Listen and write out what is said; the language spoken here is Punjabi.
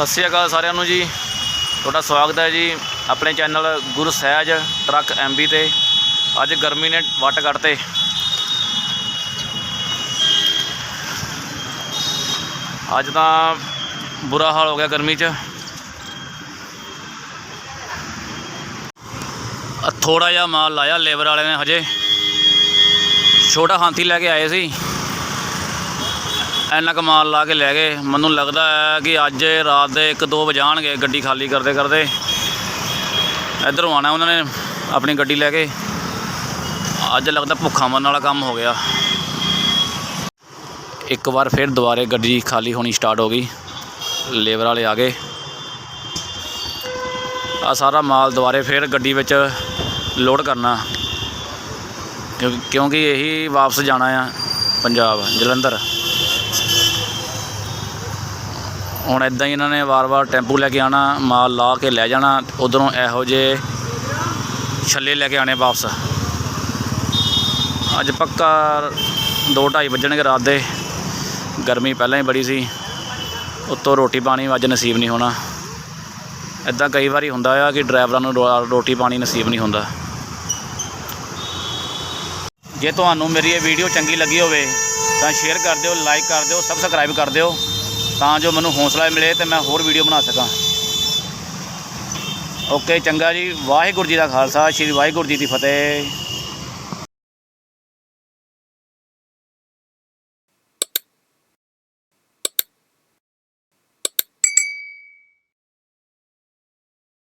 ਸਤਿ ਸ਼੍ਰੀ ਅਕਾਲ ਸਾਰਿਆਂ ਨੂੰ ਜੀ। ਤੁਹਾਡਾ ਸਵਾਗਤ ਹੈ ਜੀ ਆਪਣੇ ਚੈਨਲ ਗੁਰੂ ਸਹਿਜ ਟਰੱਕ ਐਮਬੀ ਤੇ। ਅੱਜ ਗਰਮੀ ਨੇ ਵੱਟ ਕੱਢਤੇ। ਅੱਜ ਤਾਂ ਬੁਰਾ ਹਾਲ ਹੋ ਗਿਆ ਗਰਮੀ 'ਚ। ਥੋੜਾ ਜਿਹਾ ਮਾਲ ਲਾਇਆ ਲੇਬਰ ਵਾਲੇ ਨੇ ਹਜੇ। ਛੋਟਾ ਹਾਥੀ ਲੈ ਕੇ ਆਏ ਸੀ। ਇੰਨਾ ਕੁ ਮਾਲ ਲਾ ਕੇ ਲੈ ਗਏ। ਮੈਨੂੰ ਲੱਗਦਾ ਹੈ ਕਿ ਅੱਜ ਰਾਤ ਦੇ 1-2 ਵਜਾਣਗੇ ਗੱਡੀ ਖਾਲੀ ਕਰਦੇ ਕਰਦੇ। ਇਧਰੋਂ ਆਣਾ ਉਹਨਾਂ ਨੇ, ਆਪਣੀ ਗੱਡੀ ਲੈ ਕੇ। ਅੱਜ ਲੱਗਦਾ ਭੁੱਖਾ ਮਰਨ ਵਾਲਾ ਕੰਮ ਹੋ ਗਿਆ। ਇੱਕ ਵਾਰ ਫਿਰ ਦੁਬਾਰੇ ਗੱਡੀ ਖਾਲੀ ਹੋਣੀ ਸਟਾਰਟ ਹੋ ਗਈ। ਲੇਬਰ ਵਾਲੇ ਆ ਗਏ। ਆ ਸਾਰਾ ਮਾਲ ਦੁਬਾਰੇ ਫਿਰ ਗੱਡੀ ਵਿੱਚ ਲੋਡ ਕਰਨਾ। ਕਿਉਂ- ਕਿਉਂਕਿ ਇਹੀ ਵਾਪਸ ਜਾਣਾ ਆ ਪੰਜਾਬ, ਜਲੰਧਰ। ਹੁਣ ਇਦਾਂ ਹੀ ਇਹਨਾਂ ਨੇ ਵਾਰ-ਵਾਰ ਟੈਂਪੂ ਲੈ ਕੇ ਆਣਾ ਮਾਲ ਲਾ ਕੇ ਲੈ ਜਾਣਾ, ਉਧਰੋਂ ਇਹੋ ਜਿਹੇ ਛੱਲੇ ਲੈ ਕੇ ਆਣੇ ਵਾਪਸ। ਅੱਜ ਪੱਕਾ 2:30 ਵੱਜਣਗੇ ਰਾਤ ਦੇ। ਗਰਮੀ ਪਹਿਲਾਂ ਹੀ ਬੜੀ ਸੀ। ਉੱਤੋਂ ਰੋਟੀ ਪਾਣੀ ਅੱਜ ਨਸੀਬ ਨਹੀਂ ਹੋਣਾ। ਇਦਾਂ ਕਈ ਵਾਰੀ ਹੁੰਦਾ ਆ ਕਿ ਡਰਾਈਵਰਾਂ ਨੂੰ ਰੋ- ਰੋਟੀ ਪਾਣੀ ਨਸੀਬ ਨਹੀਂ ਹੁੰਦਾ। ਜੇ ਤੁਹਾਨੂੰ ਮੇਰੀ ਇਹ ਵੀਡੀਓ ਚੰਗੀ ਲੱਗੀ ਹੋਵੇ, ਤਾਂ ਸ਼ੇਅਰ ਕਰ ਦਿਓ, ਲਾਈਕ ਕਰ ਦਿਓ, ਸਬਸਕ੍ਰਾਈਬ ਕਰ ਦਿਓ। ਤਾਂ ਜੋ ਮੈਨੂੰ ਹੌਸਲਾ ਮਿਲੇ ਤੇ ਮੈਂ ਹੋਰ ਵੀਡੀਓ ਬਣਾ ਸਕਾਂ। ਓਕੇ, ਚੰਗਾ ਜੀ। ਵਾਹਿਗੁਰੂ ਜੀ ਦਾ ਖਾਲਸਾ, ਸ੍ਰੀ ਵਾਹਿਗੁਰੂ ਜੀ ਦੀ ਫਤਿਹ।